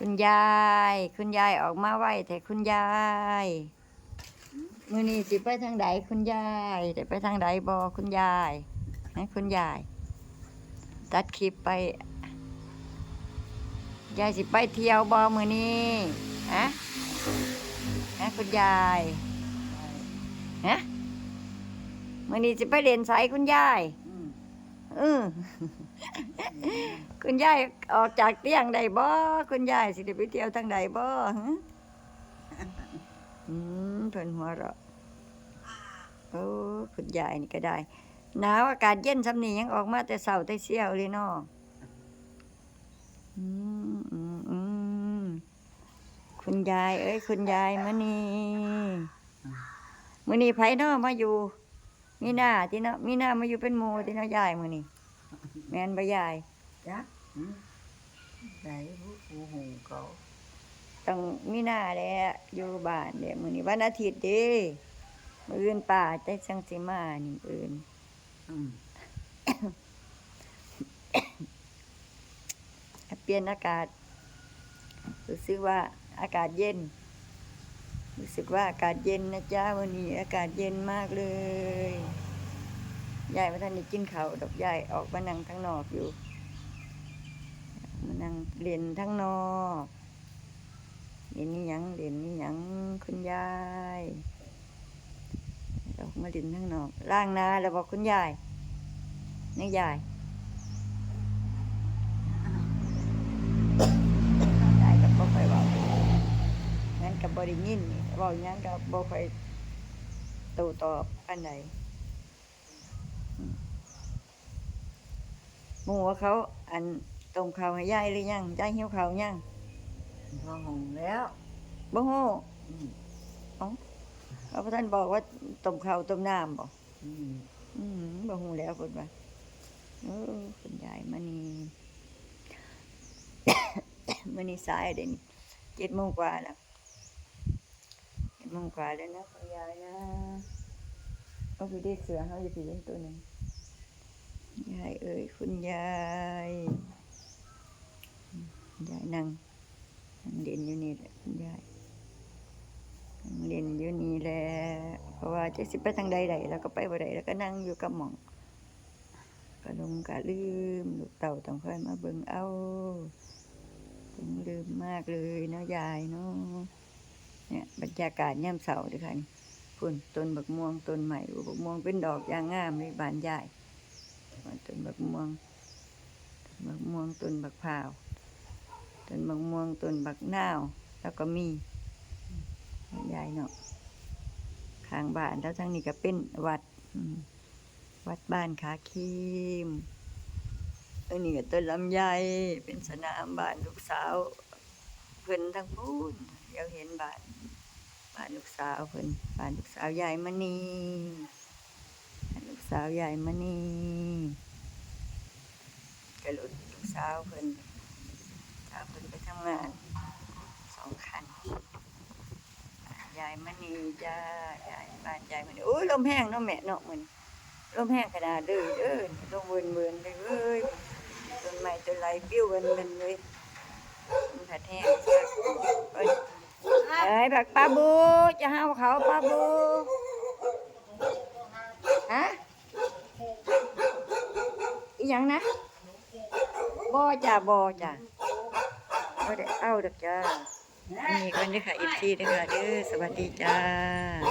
คุณยาย คุณยายออกมาไหวแต่คุณยายมือนี้สิไปทางใดคุณยายแต่ไปทางใดบอคุณยายให้คุณยาย ตัดคลิปไป ยายสิไปเที่ยวบอมือนี้ฮะฮะคุณยายฮะมือนี้สิไปเรียนไสคุณยายอืมเออ คุณยายออกจากเตียงใดบ่คุณยายสิได้ไปเที่ยวทางใดบ่ฮะอืมเพิ่นหัวเราะโอ้คุณยายนี่ก็ได้หนาวอากาศเย็นซำนี้ยังออกมาแต่เช้าแต่เสี้ยวเลยเนาะอืมอืมอืมคุณยาย เอ้ยคุณยายมื้อนี้มื้อนี้ไผเนาะมาอยู่มีหน้าที่เนาะมีหน้ามาอยู่เป็นหมู่ที่เนาะยายมื้อนี้ แม่นบ่ยายจักอืมไหนผู้ผู้หูเขาต้องมีหน้าแหละอยู่บ้านเดี๋ยวมื้อนี้วันอาทิตย์เด้มื้ออื่นป้าจะจังสิมานี่มื้ออื่น อืมเปลี่ยนอากาศ รู้สึกว่าอากาศเย็น รู้สึกว่าอากาศเย็นนะจ๊ะวันนี้อากาศเย็นมากเลย ยายมาท่านได้กินข้าวดอกยายออกมานั่งข้งนอกอยู่มานั่งเรียนข้งนอกเรียนนี่ยังเรียนนี่ยังคุณยายออกมาเรียนข้งนอกล่างนาแล้วบอกคุณยายนี่ยายได้กับบ่ค่อยเว้างั้นกับบ่ได้ยินนี่เว้าหยังกับบ่ค่อยต้ตอบอันใดอื หมู่ว่าเขาอันต้มข้าวให้ยายหรือยังยายหิวข้าวยังพอหงแล้วบ่ฮู้อืมเอาพระท่านบอกว่าต้มข้าวต้มน้ำบ่อืมอืมบ่ฮู้แล้วเพิ่นว่าเออคุณยายมานี่มื้อนี้สายเด้นี่7โมงกว่าแล้ว7โมงกว่าแล้วนะคุณยายนะก็คือได้เสือเฮาอยู่ที่เห็นตัวหนึง ยายเอ้ยคุณยายยายนั่งนั่งเล่นอยู่นี่แหละคุณยายนั่งเล่นอยู่นี่แหละเพราะว่าจะสิไปทางใดใดแล้วก็ไปบ่ได้แล้วก็นั่งอยู่กับหม่องก็ลงกะลืมลูกเต่าต้องค่อยมาเบิ่งเอาผมลืมมากเลยเนาะยายเนาะเนี่ยบรรยากาศย่ำเสาเด้วยค่ะนี่พุ่นต้นบักม่วงต้นใหม่บักม่วงเป็นดอกอย่างงามเลยบานยาย ต้นบักม่วงต้นบักม่วงต้นบักพร้าวต้นบักม่วงต้นบักนาว แล้วก็มียายเนาะข้างบ้านแล้วทั้งนี้ก็เป็นวัดวัดบ้านขาคีมอันนี้ก็ต้นลำไยเป็นสนามบ้านลูกสาวเพิ่นทั้งพูนเดี๋ยวเห็นบ้านบ้านลูกสาวเพิ่นบ้านลูกสาวยายมณีบ้านลูก สาวยายมณีก็รถลูกสาวเพิ่นสาวเพิ่นไปทำงานสองคันบ้ายายมณีจ้ายายบ้านยายมณีโอ้ยลมแห้งเนาะแม่เนาะมื้อนลมแห้งขนาดเลยเด้อลมเวินเวินเลยเอ้ยต้นไม้ต้นไรปิ้วกันมันเลยมันผัดแห้งเอ้ยเอ้ยบักปลาบูจะห้าวเขาปลาบูฮะ ยังนะบ่จ้าบ่จ้าบ่ได้เอาดอกจ้านี่คนนเด้ค่ะอีกทีเด้อค่ะเด้อสวัสดีจ้า